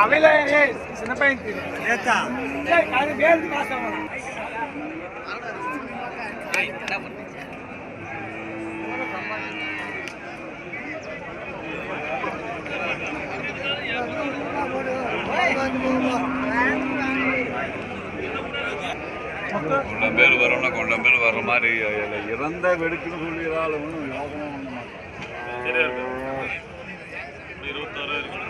அவையில சின்ன பையன் அது வேறு காசு கொண்டம்பேல் வரணும்னா கொண்டம்பேல் வர்ற மாதிரி இறந்த வெடுக்குன்னு சொல்லியதால ஒன்றும் யோகமாக இருபது இருபத்தாறு இருக்கணும்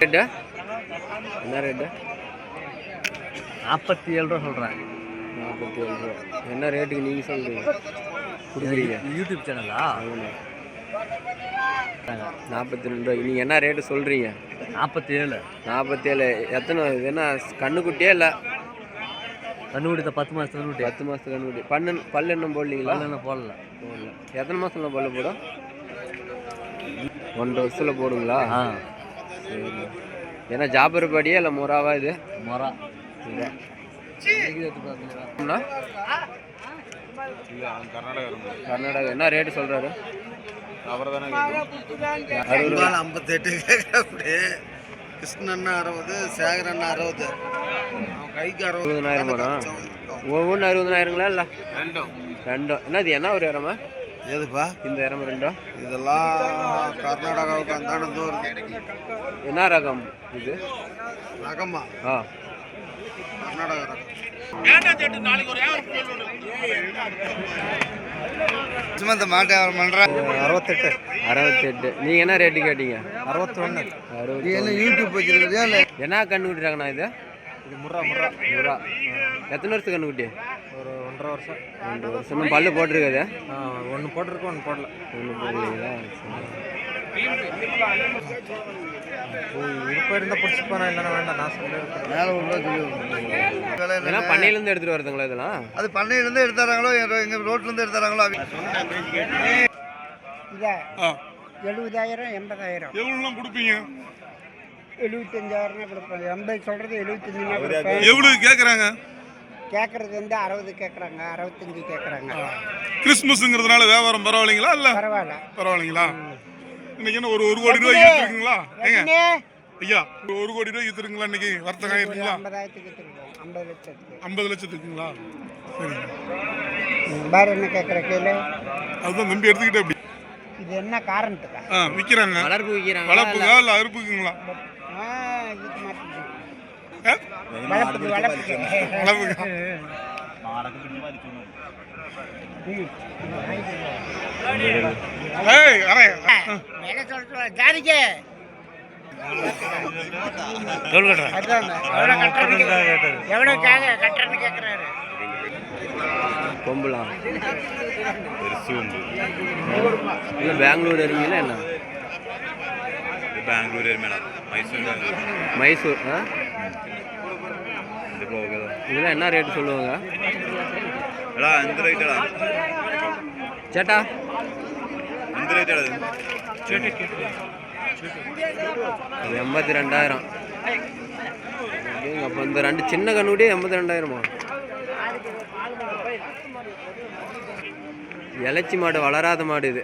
ரேட்டு? என்ன ரேட்டு? நாற்பத்தி ஏழு ரூபா சொல்கிறேன் நாற்பத்தி ஏழு ரூபா. என்ன ரேட்டுக்கு நீங்கள் சொல்கிறீங்க கொடுக்குறீங்க? யூடியூப் சேனலா? நாற்பத்தி ரெண்டு ரூபா. நீங்கள் என்ன ரேட்டு சொல்கிறீங்க நாற்பத்தி ஏழு நாற்பத்தி ஏழு எத்தனை என்ன கண்ணுக்குட்டியே இல்லை? கண்டுபிடித்த பத்து மாதம் கண்டுபிடி பத்து மாதத்து கண்ணுக்குட்டி. பண்ணு பல்லு இன்னும் போடலீங்களா? என்ன போடல. போடல. எத்தனை மாதத்தில் பல்லு போடும்? ஒன்றரை வருஷத்தில் போடுங்களா? ஆ. சரி. ஏன்னா ஜாபர் படியா இல்லை முறாவா இது? மொரா. இல்லை கர்நாடகா என்ன ரேட்டு சொல்கிறாரு அவரை தானே அறுபது ரூபா. ஐம்பத்தெட்டு அப்படி. கிருஷ்ணன் அறுபது சேகரன் அறுபது. கைக்கு அறுபது. அறுபதனாயிரம் படம் ஒவ்வொன்று அறுபதனாயிரங்களா இல்லை? ரெண்டும். ரெண்டும். என்னது என்ன ஒரு இடமா? எதுப்பா? இந்த இடம் ரெண்டும்? இதெல்லாம் கர்நாடகாவுக்கு தூரம் என்ன ரகம் இது? ரகமா? ஆ. கர்நாடகா ரகம். சும்மா இந்த மாட்டை அவர் பண்ணுறேன் அறுபத்தெட்டு. அறுபத்தெட்டு. நீங்கள் என்ன ரேட்டு கேட்டீங்க? அறுபத்தொன்று அறுபத்தி என்ன யூடியூப் வச்சிருக்கிறியா இல்லை? என்ன கண்ணு குட்டிறாங்கண்ணா இது இது முறா முறா நூறா எத்தனை வருஷம் கண்ணு குட்டி ஒரு ஒன்றரை வருஷம். ரெண்டு வருஷம். இன்னும் பல்லு போட்டிருக்காது? ஒன்று போட்டிருக்கோம் ஒன்று போடல. ஒன்று போடலீங்களா விருப்பம் இருந்தால் பிடிச்சிப்பானா இல்லைன்னா வேண்டாம். நான் சொல்லியிருக்கேன் மேலே உள்ள ஏன்னா பண்ணையிலேருந்து எடுத்துகிட்டு வருதுங்களா இதெல்லாம்? அது பண்ணையிலேருந்து எடுத்தாராங்களோ எங்கள் ரோட்லேருந்து எடுத்தாராங்களோ இதா எழுபதாயிரம் எண்பதாயிரம். எவ்வளோலாம் கொடுப்பீங்க? எழுபத்தஞ்சாயிரம்னா கொடுப்பேன் எண்பது சொல்கிறது எழுபத்தஞ்சுனா கொடுப்பேன் எவ்வளவு கேட்குறாங்க கேட்குறது வந்து அறுபது கேட்குறாங்க அறுபத்தஞ்சு கேட்குறாங்க கிறிஸ்மஸ்ங்கிறதுனால வியாபாரம் பரவாயில்லைங்களா இல்லை? பரவாயில்ல. பரவாயில்லைங்களா? இன்னைக்கு என்ன ஒரு ஒரு கோடி ரூபாய் ரஜினி, ஐயா ஒரு ஒரு கோடி ரூபாய் ஈர்த்துருங்களா இன்னைக்கு? வர்த்தகம் ஆயிருக்குங்களா? ஐம்பதாயிரத்துக்கு ஐம்பது லட்சத்துக்கு. ஐம்பது லட்சத்துக்குங்களா? சரிங்க. வேற என்ன கேட்குற கேளு. அதுதான் நம்பி எடுத்துக்கிட்டே அப்படி இது என்ன காரணத்துக்கா ஆ விற்கிறாங்க வளர்ப்பு விற்கிறாங்க வளர்ப்புக்கா இல்லை அறுப்புக்குங்களா? ஆ இதுக்கு மாட்டேங்குது ஆ? வளர்ப்புக்கு வளர்ப்புக்கு. வளர்ப்புக்கா. ஏய் அரே. மேலே சொல்லிட்டு ஜாதிக்கு. எவ்வளோ கட்டுறேன் எவ்வளோ கட்டுறேன்னு கேட்குறாரு. பெங்களூர் எருமையில் என்ன? பெங்களூர் மைசூர் ஆ? இதெல்லாம் என்ன ரேட் சொல்லுவாங்க? இந்த ரேட்டடா சேட்டா. இந்த ரேட்டடா எண்பத்தி ரெண்டாயிரம். அப்போ இந்த ரெண்டு சின்ன கண்ணுடி எண்பத்தி ரெண்டாயிரமா? இலச்சி மாடு வளராத மாடு இது